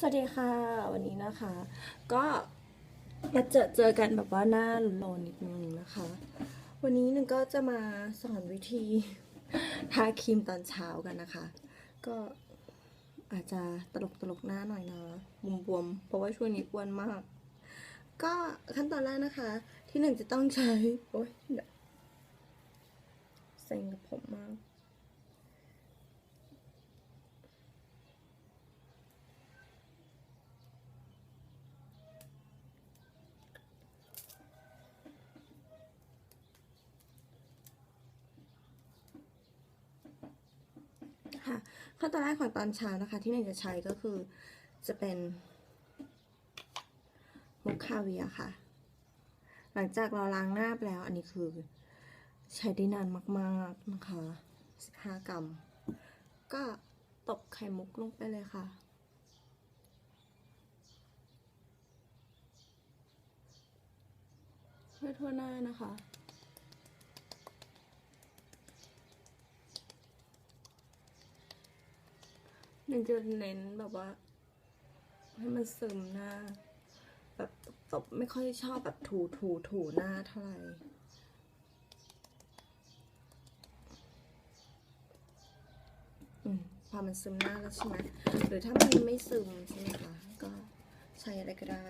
สวัสดีค่ะ วันนี้นะคะ ก็มาเจอเจอกันแบบว่าหน้าโลนนิดนึงนะคะ วันนี้หนึงก็จะมาสอนวิธีทาครีมตอนเช้ากันนะคะ ก็อาจจะตลกตลกหน้าหน่อยนะบวมๆเพราะว่าช่วงนี้อ้วนมาก ก็ขั้นตอนแรกนะคะ ที่หนึ่งจะต้องใช้ โอ๊ยเดี๋ยวเซ็งกับผมมาก ค่ะ ขั้นตอนแรกของตอนเช้านะคะ ที่หนึ่งจะใช้ก็คือจะเป็นมุกคาเวียค่ะ หลังจากเราล้างหน้าไปแล้ว อันนี้คือใช้ได้นานมากๆนะคะ15กรัม ก็ตบไข่มุกลงไปเลยค่ะเพื่อทั่วหน้านะคะ นึ่งจะเน้นแบบว่า ให้มันซึมหน้า แบบตบไม่ค่อยชอบแบบถูถูถูหน้าเท่าไหร่พอมันซึมหน้าแล้วใช่ไหมหรือถ้ามันไม่ซึมใช่ไหมคะก็ใช้อะไรก็ได้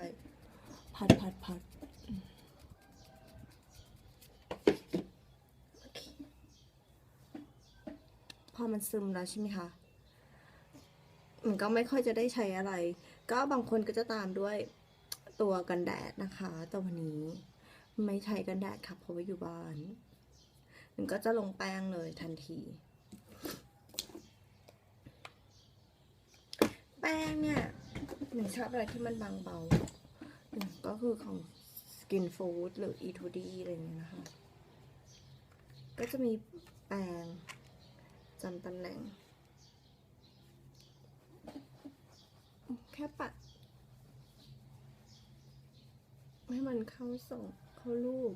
พัดพัดพัดพอมันซึมแล้วใช่ไหมคะ มันก็ไม่ค่อยจะได้ใช้อะไร ก็บางคนก็จะตามด้วยตัวกันแดดนะคะแต่วันนี้ไม่ใช้กันแดดค่ะเพราะว่าอยู่บ้านมันก็จะลงแป้งเลยทันที แป้งเนี่ยหนึ่งชอบอะไรที่มันบางเบา ก็คือของ Skin Food หรือ E2D อะไรเงี้ยนะคะ ก็จะมีแป้งจำตำแหน่ง แค่ปัด ให้มันเข้าส่งเข้ารูป